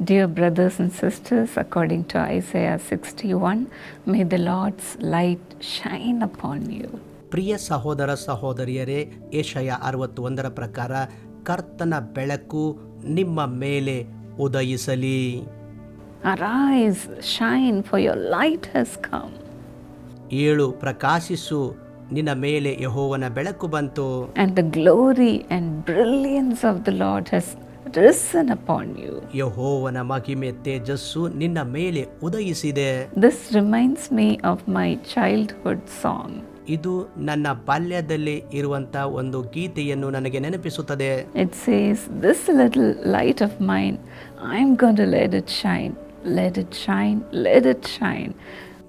Dear brothers and sisters, according to Isaiah 61, may the Lord's light shine upon you. ಪ್ರಿಯ ಸಹೋದರ ಸಹೋದರಿಯರೇ ಏಷಯ ಅರವತ್ತು ಒಂದರ ಪ್ರಕಾರ ಕರ್ತನ ಬೆಳಕು ನಿಮ್ಮ ಮೇಲೆ ಉದಯಿಸಲಿ Arise, shine, for your light has come. ಏಳು ಪ್ರಕಾಶಿಸು ನಿನ್ನ ಮೇಲೆ ಯಹೋವನ ಬೆಳಕು ಬಂತು and the glory and brilliance of the Lord has risen upon you. ಯೆಹೋವನ ಮಹಿಮೆ ತೇಜಸ್ಸು ನಿನ್ನ ಮೇಲೆ ಉದಯಿಸಿದೆ This reminds me of my childhood song. ಇದು ನನ್ನ ಬಾಲ್ಯದಲ್ಲಿ ಇರುವಂತ ಒಂದು ಗೀತೆಯನ್ನು ನನಗೆ ನೆನಪಿಸುತ್ತದೆ It says, This little light of mine, I'm going to let it shine. Let it shine, let it shine.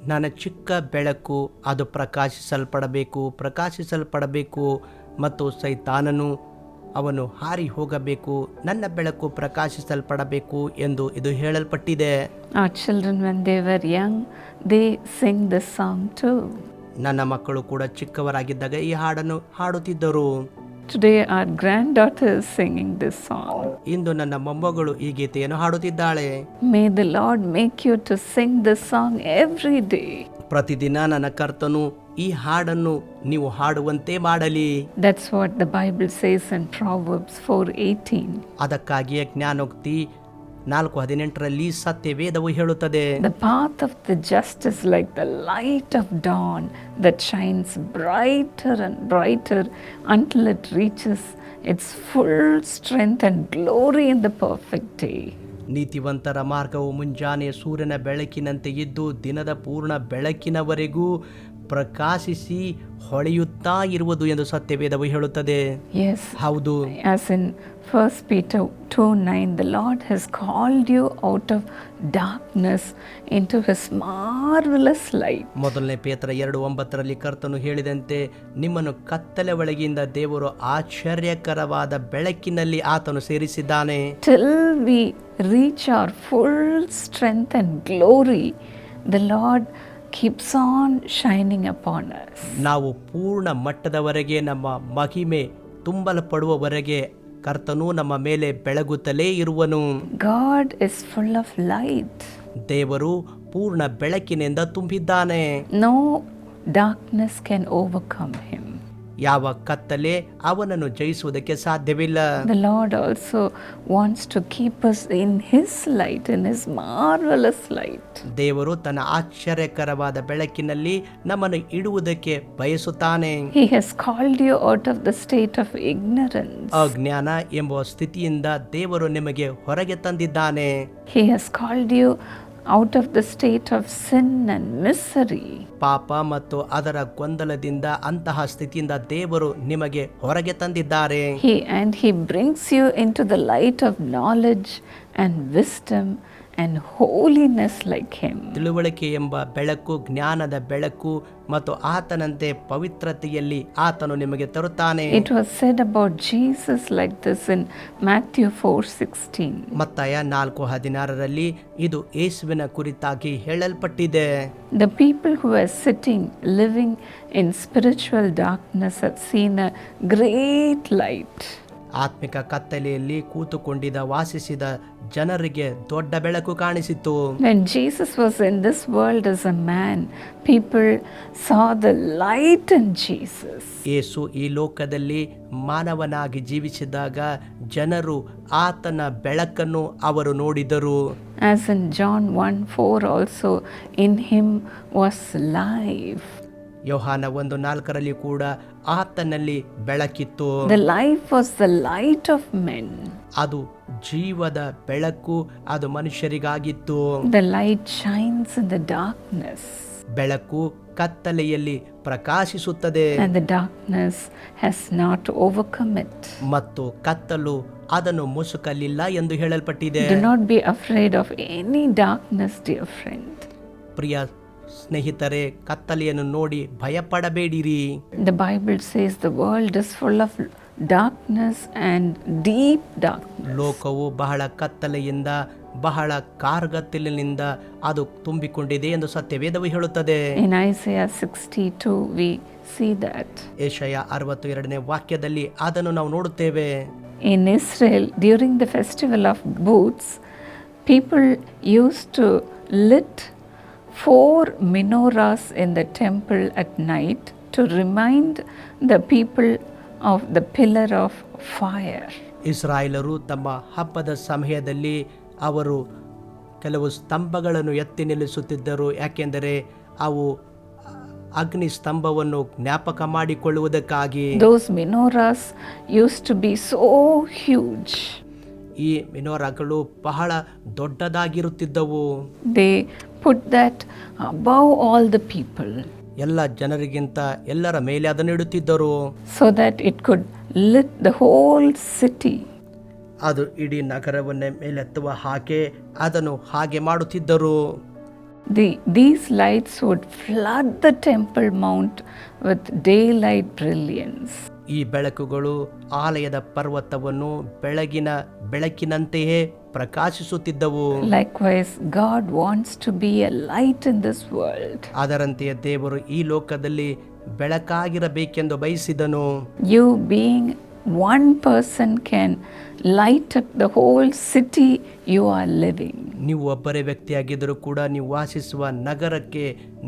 ನನ್ನ ಚಿಕ್ಕ ಬೆಳಕು ಅದು ಪ್ರಕಾಶಿಸಲ್ಪಡಬೇಕು ಪ್ರಕಾಶಿಸಲ್ಪಡಬೇಕು ಮತ್ತು ಸೈತಾನನು ಅವನು ಹಾರಿ ಹೋಗಬೇಕು ನನ್ನ ಬೆಳಕು ಪ್ರಕಾಶಿಸಲ್ಪಡಬೇಕು ಎಂದು ಇದು ಹೇಳಲ್ಪಟ್ಟಿದೆ. ಆ they young they sing the song ನನ್ನ ಮಕ್ಕಳು ಕೂಡ ಚಿಕ್ಕವರಾಗಿದ್ದಾಗ ಈ ಹಾಡನ್ನು ಹಾಡುತ್ತಿದ್ದರು. To our grand singing the song ಇಂದು ನನ್ನ ಮೊಮ್ಮಗಳು ಈ ಗೀತೆಯನ್ನು ಹಾಡುತ್ತಿದ್ದಾಳೆ. May the Lord make you to sing the song every day ಪ್ರತಿದಿನ ನನ್ನ ಕರ್ತನು ಈ ಹಾಡನ್ನು ನೀವು ಹಾಡುವಂತೆ ಮಾಡಲಿ That's what the Bible says in Proverbs 4:18. ಅದಕ್ಕಾಗಿಯೇ ಜ್ಞಾನೋಕ್ತಿ ನಾಲ್ಕು ಹದಿನೆಂಟರಲ್ಲಿ ಸತ್ಯವೇದವು ಹೇಳುತ್ತದೆ the path of the is like the light of dawn that shines brighter and brighter until it reaches its full strength and glory in the perfect day. ನೀತಿವಂತರ ಮಾರ್ಗವು ಮುಂಜಾನೆ ಸೂರ್ಯನ ಬೆಳಕಿನಂತೆ ಇದ್ದು ದಿನದ ಪೂರ್ಣ ಬೆಳಕಿನವರೆಗೂ ಪ್ರಕಾಶಿಸಿ ಹೊಳೆಯುತ್ತಾ ಇರುವುದು ಎಂದು ಸತ್ಯವೇದವು ಹೇಳುತ್ತದೆ. ಎಸ್ ಹೌದು. As in first Peter two nine the Lord has called you out of darkness into his marvellous life ಮೊದಲನೇ ಪೇತ್ರ ಎರಡು ಒಂಬತ್ತರಲ್ಲಿ ಕರ್ತನು ಹೇಳಿದಂತೆ ನಿಮ್ಮನ್ನು ಕತ್ತಲೆ ಒಳಗಿಂದ ದೇವರು ಆಶ್ಚರ್ಯಕರವಾದ ಬೆಳಕಿನಲ್ಲಿ ಆತನು ಸೇರಿಸಿದ್ದಾನೆ. Till we reach our full strength and glory the Lord keeps on shining upon us. ನಾವು ಪೂರ್ಣ ಮಟ್ಟದವರೆಗೆ ನಮ್ಮ ಮಹಿಮೆ ತುಂಬಲ್ಪಡುವವರೆಗೆ ಕರ್ತನು ನಮ್ಮ ಮೇಲೆ ಬೆಳಗುತ್ತಲೇ ಇರುವನು God is full of light. ದೇವರು ಪೂರ್ಣ ಬೆಳಕಿನಿಂದ ತುಂಬಿದ್ದಾನೆ No darkness can overcome him. ಯಾವ ಕತ್ತಲೆ ಅವನನ್ನು ಜಯಿಸುವುದಕ್ಕೆ ಸಾಧ್ಯವಿಲ್ಲ. The Lord also wants to keep us in his light in his marvellous light ದೇವರು ತನ್ನ ಆಶ್ಚರ್ಯಕರವಾದ ಬೆಳಕಿನಲ್ಲಿ ನಮ್ಮನ್ನು ಇಡುವುದಕ್ಕೆ ಬಯಸುತ್ತಾನೆ. He has called you out of the state of ignorance ಅಜ್ಞಾನ ಎಂಬ ಸ್ಥಿತಿಯಿಂದ ದೇವರು ನಿಮಗೆ ಹೊರಗೆ ತಂದಿದ್ದಾನೆ. He has called you out of the state of sin and misery ಪಾಪ ಮತ್ತು ಅದರ ಗೊಂದಲದಿಂದ ಅಂತಹ ಸ್ಥಿತಿಯಿಂದ ದೇವರು ನಿಮಗೆ ಹೊರಗೆ ತಂದಿದ್ದಾರೆ. He and he brings you into the light of knowledge and wisdom and holiness like him ತಿಳುವಳಿಕೆ ಎಂಬ ಬೆಳಕು ಜ್ಞಾನದ ಬೆಳಕು ಮತ್ತು ಆತನಂತೆ ಪವಿತ್ರತೆಯಲ್ಲಿ ಆತನು ನಿಮಗೆ ತರುತ್ತಾನೆ. It was said about Jesus like this in Matthew four sixteen ಮತ್ತಾಯ ನಾಲ್ಕು ಹದಿನಾರರಲ್ಲಿ ಇದು ಯೇಸುವಿನ ಕುರಿತಾಗಿ ಹೇಳಲ್ಪಟ್ಟಿದೆ. The people who are sitting living in spiritual darkness has seen a great light ಆತ್ಮಿಕ ಕತ್ತಲೆಯಲ್ಲಿ ಕೂತುಕೊಂಡಿದ ವಾಸಿಸಿದ ಜನರಿಗೆ ದೊಡ್ಡ ಬೆಳಕು ಕಾಣಿಸಿತು When was in in this world as a man, people saw the light in Jesus. ಯೇಸು ಈ ಲೋಕದಲ್ಲಿ ಮಾನವನಾಗಿ ಜೀವಿಸಿದಾಗ ಜನರು ಆತನ ಬೆಳಕನ್ನು ಅವರು ನೋಡಿದರು As in John 1 4, also, in him was life. ಯೋಹಾನ ಒಂದು ನಾಲ್ಕರಲ್ಲಿ ಕೂಡ ಆತನಲ್ಲಿ ಬೆಳಕಿತ್ತು The life was the light of men. ಅದು ಜೀವದ ಬೆಳಕು ಅದು ಮನುಷ್ಯರಿಗಾಗಿತ್ತು light shines in the darkness, ಬೆಳಕು ಕತ್ತಲೆಯಲ್ಲಿ ಪ್ರಕಾಶಿಸುತ್ತದೆ the darkness has not overcome it. ಮತ್ತು ಕತ್ತಲು ಅದನ್ನು ಮುಸುಕಲಿಲ್ಲ ಎಂದು ಹೇಳಲ್ಪಟ್ಟಿದೆ not be afraid of any darkness, dear friend. ಪ್ರಿಯ ಸ್ನೇಹಿತರೆ ಕತ್ತಲೆಯನ್ನು ನೋಡಿ ಭಯಪಡಬೇಡಿರಿ. The Bible says the world is full of darkness and deep dark ಲೋಕವು ಬಹಳ ಕತ್ತಲೆಯಿಂದ ಬಹಳ ಕಾರ್ಗತ್ತಲಿನಿಂದ ಅದು ತುಂಬಿಕೊಂಡಿದೆ ಎಂದು ಸತ್ಯವೇದವು ಹೇಳುತ್ತದೆ. In sixty 62 we see that Isaiah 62ನೇ ವಾಕ್ಯದಲ್ಲಿ ಅದನ್ನು ನಾವು ನೋಡುತ್ತೇವೆ. In Israel during the festival of booths people used to lit four menorahs in the temple at night to remind the people of the pillar of fire. ಇಸ್ರಾಯೇಲರು ತಮ್ಮ ಹಬ್ಬದ ಸಮಯದಲ್ಲಿ ಅವರು ಕೆಲವು ಸ್ತಂಭಗಳನ್ನು ಎತ್ತಿ ನಿಲ್ಲಿಸುತ್ತಿದ್ದರು ಯಾಕೆಂದರೆ ಅವು ಅಗ್ನಿ ಸ್ತಂಭವನ್ನು ಜ್ಞಾಪಕ ಮಾಡಿಕೊಳ್ಳುವುದಕ್ಕಾಗಿ Those menorahs used to be so huge. ಈ ಮಿನೋರಗಳು ಬಹಳ ದೊಡ್ಡದಾಗಿರುತ್ತಿದ್ದವು. They put that above all the people ಎಲ್ಲ ಜನರಿಗಿಂತ ಎಲ್ಲರ ಮೇಲೆ ಅದನ್ನು ಇಡುತ್ತಿದ್ದರು. So that it could lit the whole city ಅದು ಇಡೀ ನಗರವನ್ನೇ ಮೇಲೆತ್ತುವ ಹಾಗೆ ಅದನ್ನು ಹಾಗೆ ಮಾಡುತ್ತಿದ್ದರು. The, these lights would flood the Temple Mount with daylight brilliance. ಈ ಬೆಳಕುಗಳು ಆಲಯದ ಪರ್ವತವನ್ನು ಬೆಳಗಿನ ಬೆಳಕಿನಂತೆಯೇ ಪ್ರಕಾಶಿಸುತ್ತಿದ್ದವು. Likewise God wants to be a light in this world ಅದರಂತೆಯೇ ದೇವರು ಈ ಲೋಕದಲ್ಲಿ ಬೆಳಕಾಗಿರಬೇಕೆಂದು ಬಯಸಿದನು. You being one person can light up the whole city you are living. ನೀವು ಒಬ್ಬರೇ ವ್ಯಕ್ತಿಯಾಗಿದ್ದರೂ ಕೂಡ ನೀವು ವಾಸಿಸುವ ನಗರಕ್ಕೆ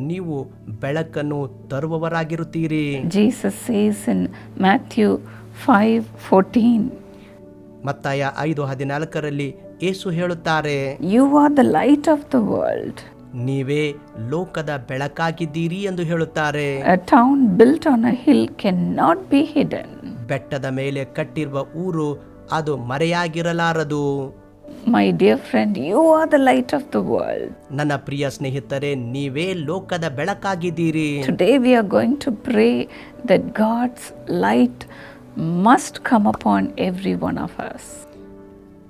ನೀವು ಬೆಳಕನ್ನು ತರುವವರಾಗಿರುತ್ತೀರಿ. ಜೀಸಸ್ ಸೇಸ್ ಇನ್ ಮ್ಯಾಥ್ಯೂ 5:14 ಮತ್ತಾಯ 5:14 ರಲ್ಲಿ ಯೇಸು ಹೇಳುತ್ತಾರೆ you are the light of the world ನೀವೇ ಲೋಕದ ಬೆಳಕಾಗಿದ್ದೀರಿ ಎಂದು ಹೇಳುತ್ತಾರೆ. A town built on a hill can not be hidden ಬೆಟ್ಟದ ಮೇಲೆ ಕಟ್ಟಿರುವ ಊರು ಅದು ಮರೆಯಾಗಿರಲಾರದು my dear friend you are the light of the world ನನ್ನ ಪ್ರಿಯ ಸ್ನೇಹಿತರೆ ನೀವೇ ಲೋಕದ ಬೆಳಕಾಗಿದ್ದೀರಿ day we are going to to pray that light must come come upon every one of us.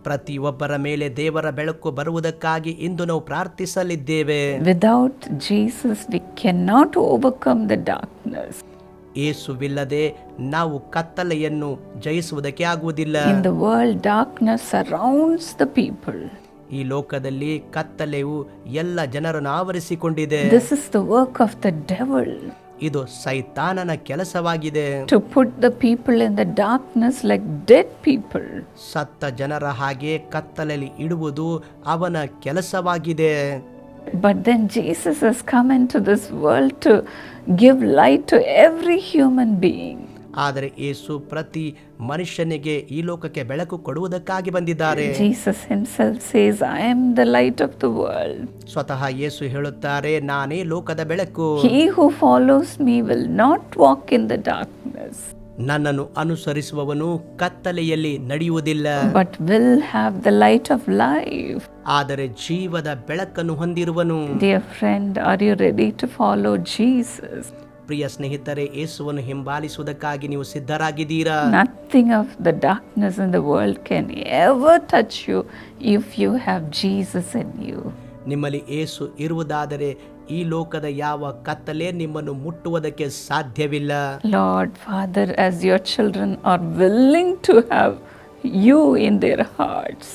ಪ್ರತಿಯೊಬ್ಬರ ಮೇಲೆ ದೇವರ ಬೆಳಕು ಬರುವುದಕ್ಕಾಗಿ ಇಂದು ನಾವು ಪ್ರಾರ್ಥಿಸಲಿದ್ದೇವೆ without Jesus we can not overcome the darkness. ಏಸುವಿಲ್ಲದೆ ನಾವು ಕತ್ತಲೆಯನ್ನು ಜಯಿಸುವುದಕ್ಕೆ ಆಗುವುದಿಲ್ಲ. ಪೀಪಲ್ ಈ ಲೋಕದಲ್ಲಿ ಕತ್ತಲೆಯು ಎಲ್ಲ ಜನರನ್ನು ಆವರಿಸಿಕೊಂಡಿದೆ. The work of the devil ಇದು ಸೈತಾನನ ಕೆಲಸವಾಗಿದೆ. To put the people in the darkness like dead people ಸತ್ತ ಜನರ ಹಾಗೆ ಕತ್ತಲಲ್ಲಿ ಇಡುವುದು ಅವನ ಕೆಲಸವಾಗಿದೆ. But then Jesus has come into this world to give light to every human being. ಆದರೆ ಏಸು ಪ್ರತಿ ಮನುಷ್ಯನಿಗೆ ಈ ಲೋಕಕ್ಕೆ ಬೆಳಕು ಕೊಡುವುದಕ್ಕಾಗಿ ಬಂದಿದ್ದಾರೆ Jesus himself says, I am the light of the world. ಸ್ವತಃ ಯೇಸು ಹೇಳುತ್ತಾರೆ ನಾನೇ ಲೋಕದ ಬೆಳಕು He who follows me will not walk in the darkness, ನನ್ನನ್ನು ಅನುಸರಿಸುವವನು ಕತ್ತಲೆಯಲ್ಲಿ ನಡೆಯುವುದಿಲ್ಲ. But will have the light of life ಆದರೆ ಜೀವದ ಬೆಳಕನ್ನು ಹೊಂದಿರುವನು. Dear friend are you ready to follow Jesus ಪ್ರಿಯ ಸ್ನೇಹಿತರೆ ಯೇಸುವನ್ನು ಹಿಂಬಾಲಿಸುವುದಕ್ಕಾಗಿ ನೀವು ಸಿದ್ಧರಾಗಿದ್ದೀರಾ? Nothing of the darkness in the world can ever touch you if you have Jesus in you ನಿಮ್ಮಲ್ಲಿ ಏಸು ಇರುವುದಾದರೆ ಈ ಲೋಕದ ಯಾವ ಕತ್ತಲೇ ನಿಮ್ಮನ್ನು ಮುಟ್ಟುವುದಕ್ಕೆ ಸಾಧ್ಯವಿಲ್ಲ. Lord Father as your children are willing to have you in their hearts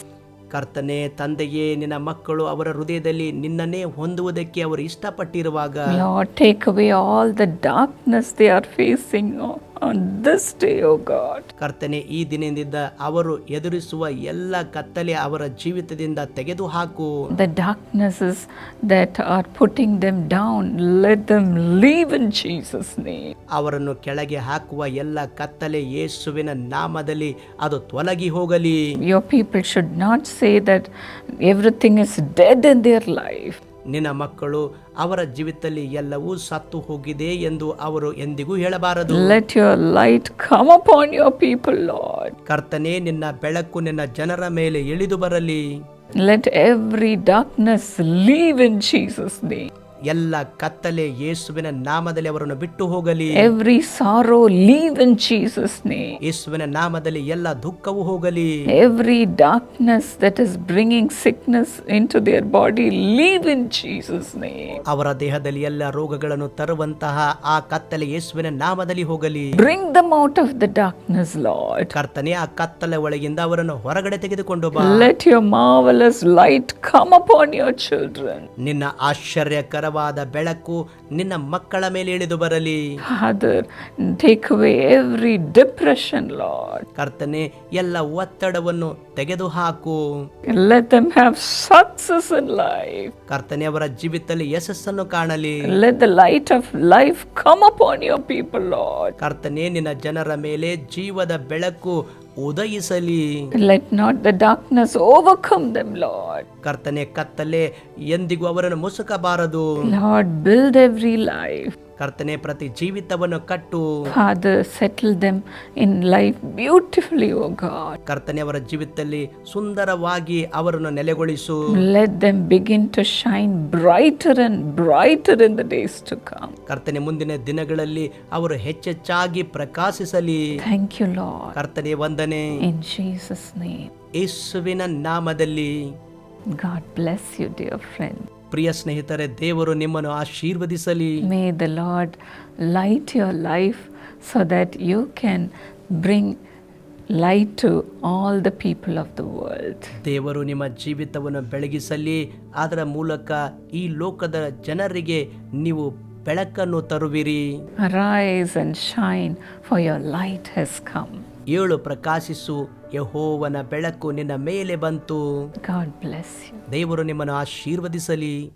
ಕರ್ತನೆ ತಂದೆಯೇ ನಿನ್ನ ಮಕ್ಕಳು ಅವರ ಹೃದಯದಲ್ಲಿ ನಿನ್ನನ್ನೇ ಹೊಂದುವುದಕ್ಕೆ ಅವರು ಇಷ್ಟಪಟ್ಟಿರುವಾಗ Lord take away all the darkness they are facing this day, oh God. ಕರ್ತನೆ ಈ ದಿನದಿಂದ ಅವರು ಎದುರಿಸುವ ಎಲ್ಲ ಕತ್ತಲೆ ಅವರ ಜೀವಿತದಿಂದ haaku The darknesses that are putting them down, let them leave in Jesus' name. ಅವರನ್ನು ಕೆಳಗೆ ಹಾಕುವ ಎಲ್ಲ ಕತ್ತಲೆ ಯೇಸುವಿನ ನಾಮದಲ್ಲಿ ಅದು ತೊಲಗಿ ಹೋಗಲಿ Your people should not say that everything is dead in their life. ನಿನ್ನ ಮಕ್ಕಳು ಅವರ ಜೀವಿತದಲ್ಲಿ ಎಲ್ಲವೂ ಸತ್ತು ಹೋಗಿದೆ ಎಂದು ಅವರು ಎಂದಿಗೂ ಹೇಳಬಾರದು. Let your light come upon your people Lord ಕರ್ತನೆ ನಿನ್ನ ಬೆಳಕು ನಿನ್ನ ಜನರ ಮೇಲೆ ಇಳಿದು ಬರಲಿ. Let every darkness leave in Jesus name. ಎಲ್ಲ ಕತ್ತಲೆ ಯೇಸುವಿನ ನಾಮದಲ್ಲಿ ಅವರನ್ನು ಬಿಟ್ಟು ಹೋಗಲಿ. ಎವ್ರಿ ಸಾರೋ ಲೀವ್ ಇನ್ ಚೀಸಸ್ ನೇ ಯೇಸುವಿನ ನಾಮದಲ್ಲಿ ಎಲ್ಲ ದುಃಖವು ಹೋಗಲಿ. Every darkness that is bringing sickness into body leave in Jesus name ಅವರ ದೇಹದಲ್ಲಿ ಎಲ್ಲ ರೋಗಗಳನ್ನು ತರುವಂತಹ ಆ ಕತ್ತಲೆ ಯೇಸುವಿನ ನಾಮದಲ್ಲಿ ಹೋಗಲಿ. Bring them out of the darkness Lord ಕರ್ತನೆ ಆ ಕತ್ತಲೆ ಒಳಗಿಂದ ಅವರನ್ನು ಹೊರಗಡೆ ತೆಗೆದುಕೊಂಡು let your marvellous light come upon your children ನಿನ್ನ ಆಶ್ಚರ್ಯಕರ ಆದ ಬೆಳಕು ನಿನ್ನ ಮಕ್ಕಳ ಮೇಲೆ ಇಳಿದು ಬರಲಿ. ಎವ್ರಿ ಡಿಪ್ರೆಷನ್ ಲಾರ್ಡ್ ಕರ್ತನೆ ಎಲ್ಲ ಒತ್ತಡವನ್ನು ತೆಗೆದು ಹಾಕು let them success in life ಕರ್ತನೆ ಅವರ ಜೀವಿತದಲ್ಲಿ ಯಶಸ್ಸನ್ನು ಕಾಣಲಿ. Let the light of life come on your people lord ಕರ್ತನೆ ನಿನ್ನ ಜನರ ಮೇಲೆ ಜೀವದ ಬೆಳಕು ಉದಯಿಸಲಿ. Let not the darkness overcome them lord ಕರ್ತನೆ ಕತ್ತಲೆ ಎಂದಿಗೂ ಅವರನ್ನು ಮುಸುಕಬಾರದು. ಲಾರ್ಡ್ ಬಿಲ್ಡ್ ಎವ್ರಿ ಲೈಫ್ ಕರ್ತನೆ ಪ್ರತಿ ಜೀವಿತವನ್ನು ಕಟ್ಟು. Settle them in life beautifully ಕರ್ತನೆ ಅವರ ಜೀವಿತದಲ್ಲಿ ಸುಂದರವಾಗಿ ಅವರನ್ನು ನೆಲೆಗೊಳಿಸು. Let them begin to shine brighter and brighter in the days to come ಕರ್ತನೆ ಮುಂದಿನ ದಿನಗಳಲ್ಲಿ ಅವರು ಹೆಚ್ಚೆಚ್ಚಾಗಿ ಪ್ರಕಾಶಿಸಲಿ. ಥ್ಯಾಂಕ್ ಯು ಲಾರ್ಡ್ ಕರ್ತನೆ ವಂದನೆ. ಇನ್ ಜೀಸಸ್ ನೇಮ್ ಯೇಸುವಿನ ನಾಮದಲ್ಲಿ. God bless you dear friend ಪ್ರಿಯ ಸ್ನೇಹಿತರೆ ದೇವರು ನಿಮ್ಮನ್ನು ಆಶೀರ್ವದಿಸಲಿ. May the Lord light your life so that you can bring light to all the people of the world ದೇವರು ನಿಮ್ಮ ಜೀವಿತವನ್ನು ಬೆಳಗಿಸಲಿ. ಅದರ ಮೂಲಕ ಈ ಲೋಕದ ಜನರಿಗೆ ನೀವು ಬೆಳಕನ್ನು ತರುವಿರಿ. Rise and shine for your light has come ಏಳು ಪ್ರಕಾಶಿಸು ಯಹೋವನ ಬೆಳಕು ನಿನ್ನ ಮೇಲೆ ಬಂತು. ದೇವರು ನಿಮ್ಮನ್ನು ಆಶೀರ್ವದಿಸಲಿ